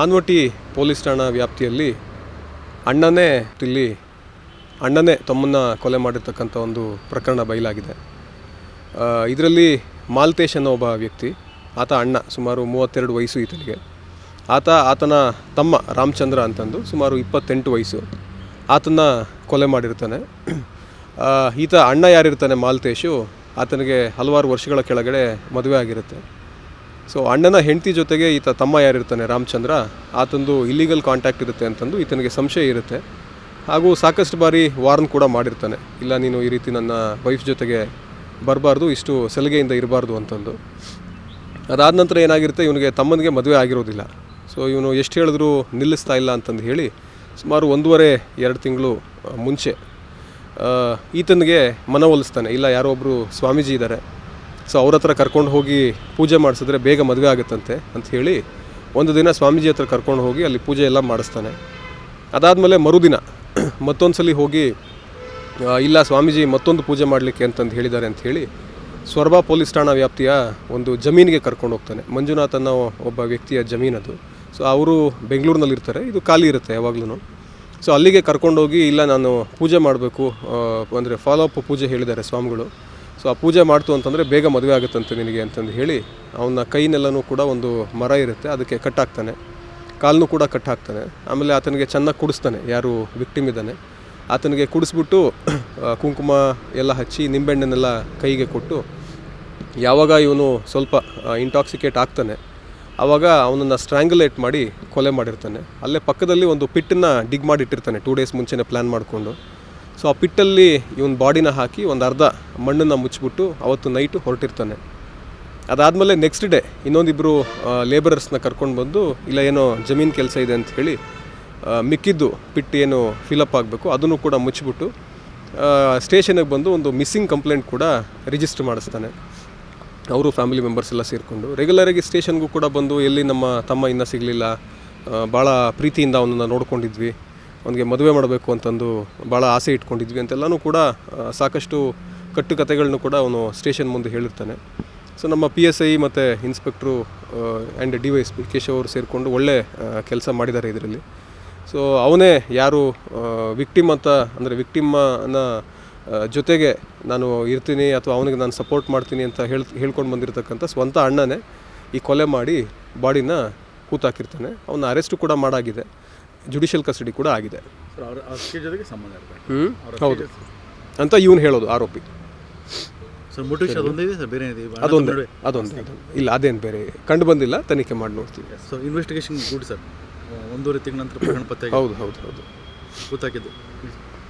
ಆನ್ವಟಿ police ಠಾಣಾ ವ್ಯಾಪ್ತಿಯಲ್ಲಿ ಅಣ್ಣನೇ ಇಲ್ಲಿ ಅಣ್ಣನೇ ತಮ್ಮನ್ನು ಕೊಲೆ ಮಾಡಿರ್ತಕ್ಕಂಥ ಒಂದು ಪ್ರಕರಣ ಬಯಲಾಗಿದೆ. ಇದರಲ್ಲಿ ಮಾಲ್ತೇಶ್ ಅನ್ನೋ ಒಬ್ಬ ವ್ಯಕ್ತಿ, ಆತ ಅಣ್ಣ, ಸುಮಾರು ಮೂವತ್ತೆರಡು ವಯಸ್ಸು ಈತನಿಗೆ. ಆತ, ಆತನ ತಮ್ಮ ರಾಮಚಂದ್ರ ಅಂತಂದು ಸುಮಾರು ಇಪ್ಪತ್ತೆಂಟು ವಯಸ್ಸು ಆತನ ಕೊಲೆ ಮಾಡಿರ್ತಾನೆ. ಈತ ಅಣ್ಣ ಯಾರಿರ್ತಾನೆ ಮಾಲ್ತೇಶು, ಆತನಿಗೆ ಹಲವಾರು ವರ್ಷಗಳ ಕೆಳಗಡೆ ಮದುವೆ ಆಗಿರುತ್ತೆ. ಸೊ ಅಣ್ಣನ ಹೆಂಡತಿ ಜೊತೆಗೆ ಈತ ತಮ್ಮ ಯಾರಿರ್ತಾನೆ? ರಾಮಚಂದ್ರ. ಆತಂದು ಇಲ್ಲಿಗಲ್ ಕಾಂಟ್ಯಾಕ್ಟ್ ಇರುತ್ತೆ ಅಂತಂದು ಈತನಿಗೆ ಸಂಶಯ ಇರುತ್ತೆ. ಹಾಗೂ ಸಾಕಷ್ಟು ಬಾರಿ ವಾರ್ನ್ ಕೂಡ ಮಾಡಿರ್ತಾನೆ. ಇಲ್ಲ, ನೀನು ಈ ರೀತಿ ನನ್ನ ವೈಫ್ ಜೊತೆಗೆ ಬರಬಾರ್ದು, ಇಷ್ಟು ಸಲಿಗೆಯಿಂದ ಇರಬಾರ್ದು ಅಂತಂದು. ಅದಾದ ನಂತರ ಏನಾಗಿರುತ್ತೆ, ಇವನಿಗೆ ತಮ್ಮನಿಗೆ ಮದುವೆ ಆಗಿರೋದಿಲ್ಲ. ಸೊ ಇವನು ಎಷ್ಟು ಹೇಳಿದ್ರು ನಿಲ್ಲಿಸ್ತಾ ಇಲ್ಲ ಅಂತಂದು ಹೇಳಿ, ಸುಮಾರು ಒಂದೂವರೆ, ಎರಡು ತಿಂಗಳು ಮುಂಚೆ ಈತನಿಗೆ ಮನವೊಲಿಸ್ತಾನೆ ಇಲ್ಲ, ಯಾರೋ ಒಬ್ಬರು ಸ್ವಾಮೀಜಿ ಇದ್ದಾರೆ ಸೊ ಅವ್ರ ಹತ್ರ ಕರ್ಕೊಂಡು ಹೋಗಿ ಪೂಜೆ ಮಾಡಿಸಿದ್ರೆ ಬೇಗ ಮದುವೆ ಆಗುತ್ತಂತೆ ಅಂತ ಹೇಳಿ ಒಂದು ದಿನ ಸ್ವಾಮೀಜಿ ಹತ್ರ ಕರ್ಕೊಂಡು ಹೋಗಿ ಅಲ್ಲಿ ಪೂಜೆ ಎಲ್ಲ ಮಾಡಿಸ್ತಾನೆ. ಅದಾದಮೇಲೆ ಮರುದಿನ ಮತ್ತೊಂದು ಸಲ ಹೋಗಿ ಇಲ್ಲ ಸ್ವಾಮೀಜಿ ಮತ್ತೊಂದು ಪೂಜೆ ಮಾಡಲಿಕ್ಕೆ ಅಂತಂದು ಹೇಳಿದ್ದಾರೆ ಅಂತ ಹೇಳಿ ಸ್ವರ್ಬಾ ಪೊಲೀಸ್ ಠಾಣಾ ವ್ಯಾಪ್ತಿಯ ಒಂದು ಜಮೀನಿಗೆ ಕರ್ಕೊಂಡು ಹೋಗ್ತಾನೆ. ಮಂಜುನಾಥ್ ಅನ್ನೋ ಒಬ್ಬ ವ್ಯಕ್ತಿಯ ಜಮೀನದು ಸೊ ಅವರು ಬೆಂಗಳೂರಿನಲ್ಲಿರ್ತಾರೆ ಇದು ಖಾಲಿ ಇರುತ್ತೆ ಯಾವಾಗ್ಲೂ ಸೊ ಅಲ್ಲಿಗೆ ಕರ್ಕೊಂಡೋಗಿ ಇಲ್ಲ ನಾನು ಪೂಜೆ ಮಾಡಬೇಕು ಅಂದರೆ ಫಾಲೋ ಅಪ್ ಪೂಜೆ ಹೇಳಿದ್ದಾರೆ ಸ್ವಾಮಿಗಳು. ಸೊ ಆ ಪೂಜೆ ಮಾಡ್ತು ಅಂತಂದರೆ ಬೇಗ ಮದುವೆ ಆಗುತ್ತಂತೆ ನಿನಗೆ ಅಂತಂದು ಹೇಳಿ ಅವನ ಕೈನೆಲ್ಲನೂ ಕೂಡ ಒಂದು ಮರ ಇರುತ್ತೆ, ಅದಕ್ಕೆ ಕಟ್ಟಾಕ್ತಾನೆ. ಕಾಲನ್ನು ಕೂಡ ಕಟ್ ಹಾಕ್ತಾನೆ ಆಮೇಲೆ ಆತನಿಗೆ ಚೆನ್ನಾಗಿ ಕುಡಿಸ್ತಾನೆ, ಯಾರು ವಿಕ್ಟಿಮ್ ಇದ್ದಾನೆ. ಆತನಿಗೆ ಕುಡಿಸ್ಬಿಟ್ಟು ಕುಂಕುಮ ಎಲ್ಲ ಹಚ್ಚಿ ನಿಂಬೆಣ್ಣೆನೆಲ್ಲ ಕೈಗೆ ಕೊಟ್ಟು, ಯಾವಾಗ ಇವನು ಸ್ವಲ್ಪ ಇಂಟಾಕ್ಸಿಕೇಟ್ ಆಗ್ತಾನೆ ಆವಾಗ ಅವನನ್ನು ಸ್ಟ್ರ್ಯಾಂಗುಲೇಟ್ ಮಾಡಿ ಕೊಲೆ ಮಾಡಿರ್ತಾನೆ. ಅಲ್ಲೇ ಪಕ್ಕದಲ್ಲಿ ಒಂದು ಪಿಟ್ಟನ್ನು ಡಿಗ್ ಮಾಡಿ ಇಟ್ಟಿರ್ತಾನೆ ಟೂ ಡೇಸ್ ಮುಂಚೆನೇ ಪ್ಲ್ಯಾನ್ ಮಾಡಿಕೊಂಡು. ಸೊ ಆ ಪಿಟ್ಟಲ್ಲಿ ಇವನ್ ಬಾಡಿನ ಹಾಕಿ ಒಂದು ಅರ್ಧ ಮಣ್ಣನ್ನು ಮುಚ್ಚಿಬಿಟ್ಟು ಅವತ್ತು ನೈಟು ಹೊರಟಿರ್ತಾನೆ. ಅದಾದಮೇಲೆ ನೆಕ್ಸ್ಟ್ ಡೇ ಇನ್ನೊಂದಿಬ್ಬರು ಲೇಬರರ್ಸ್ನ ಕರ್ಕೊಂಡು ಬಂದು, ಇಲ್ಲ, ಏನೋ ಜಮೀನು ಕೆಲಸ ಇದೆ ಅಂತ ಹೇಳಿ ಮಿಕ್ಕಿದ್ದು ಪಿಟ್ಟು ಏನು ಫಿಲಪ್ ಆಗಬೇಕು, ಅದನ್ನು ಕೂಡ ಮುಚ್ಚಿಬಿಟ್ಟು ಸ್ಟೇಷನಿಗೆ ಬಂದು ಒಂದು ಮಿಸ್ಸಿಂಗ್ ಕಂಪ್ಲೇಂಟ್ ಕೂಡ ರಿಜಿಸ್ಟರ್ ಮಾಡಿಸ್ತಾನೆ. ಅವರು ಫ್ಯಾಮಿಲಿ ಮೆಂಬರ್ಸ್ ಎಲ್ಲ ಸೇರಿಕೊಂಡು. ರೆಗ್ಯುಲರಾಗಿ ಸ್ಟೇಷನ್ಗೂ ಕೂಡ ಬಂದು, ಎಲ್ಲಿ ನಮ್ಮ ತಮ್ಮ ಇನ್ನೂ ಸಿಗಲಿಲ್ಲ ಭಾಳ ಪ್ರೀತಿಯಿಂದ ಅವನನ್ನು ನೋಡ್ಕೊಂಡಿದ್ವಿ ಅವನಿಗೆ ಮದುವೆ ಮಾಡಬೇಕು ಅಂತಂದು ಭಾಳ ಆಸೆ ಇಟ್ಕೊಂಡಿದ್ವಿ ಅಂತೆಲ್ಲನೂ ಕೂಡ ಸಾಕಷ್ಟು ಕಟ್ಟುಕತೆಗಳನ್ನು ಕೂಡ ಅವನು ಸ್ಟೇಷನ್ ಮುಂದೆ ಹೇಳಿರ್ತಾನೆ. ಸೊ ನಮ್ಮ ಪಿ ಎಸ್ ಐ ಮತ್ತು inspector and D Y S P Keshav ಅವರು ಸೇರಿಕೊಂಡು ಒಳ್ಳೆ ಕೆಲಸ ಮಾಡಿದ್ದಾರೆ ಇದರಲ್ಲಿ. ಸೊ ಅವನೇ ಯಾರು ವಿಕ್ಟಿಮ್ ಅಂತ, ಅಂದರೆ ವಿಕ್ಟಿಮ್ಮನ ಜೊತೆಗೆ ನಾನು ಇರ್ತೀನಿ ಅಥವಾ ಅವನಿಗೆ ನಾನು ಸಪೋರ್ಟ್ ಮಾಡ್ತೀನಿ ಅಂತ ಹೇಳಿ ಹೇಳ್ಕೊಂಡು ಬಂದಿರತಕ್ಕಂಥ ಸ್ವಂತ ಅಣ್ಣನೇ ಈ ಕೊಲೆ ಮಾಡಿ ಬಾಡಿನ ಕೂತಾಕಿರ್ತಾನೆ. ಅವನ ಅರೆಸ್ಟು ಕೂಡ ಮಾಡಾಗಿದೆ. ಜುಡಿಷಿಯಲ್ ಕಸ್ಟಡಿ ಕೂಡ ಆಗಿದೆ. ಜೊತೆಗೆ ಸಂಬಂಧ ಇರಬೇಕು. ಹ್ಞೂ ಹೌದು. ಅಂತ ಇವನು ಹೇಳೋದು ಆರೋಪಿ. ಸರ್ ಮೋಟಿವೇಶನ್ ಅದೊಂದೇ ಇದೆ ಸರ್ ಬೇರೆ ಇದೆ ಅದೊಂದೇ ಅದೊಂದೇ ಇಲ್ಲ ಅದೇನು ಬೇರೆ. ಕಂಡು ಬಂದಿಲ್ಲ ತನಿಖೆ ಮಾಡಿ ನೋಡ್ತೀವಿ. ಸೊ ಇನ್ವೆಸ್ಟಿಗೇಷನ್ ಗುಡ್ ಸರ್ ಒಂದೂವರೆ ತಿಂಗಳ ನಂತರ ಪ್ರಕರಣ ಪತ್ತೆ ಹೌದು ಹೌದು ಹೌದು. ಗೊತ್ತಾಗಿದ್ದು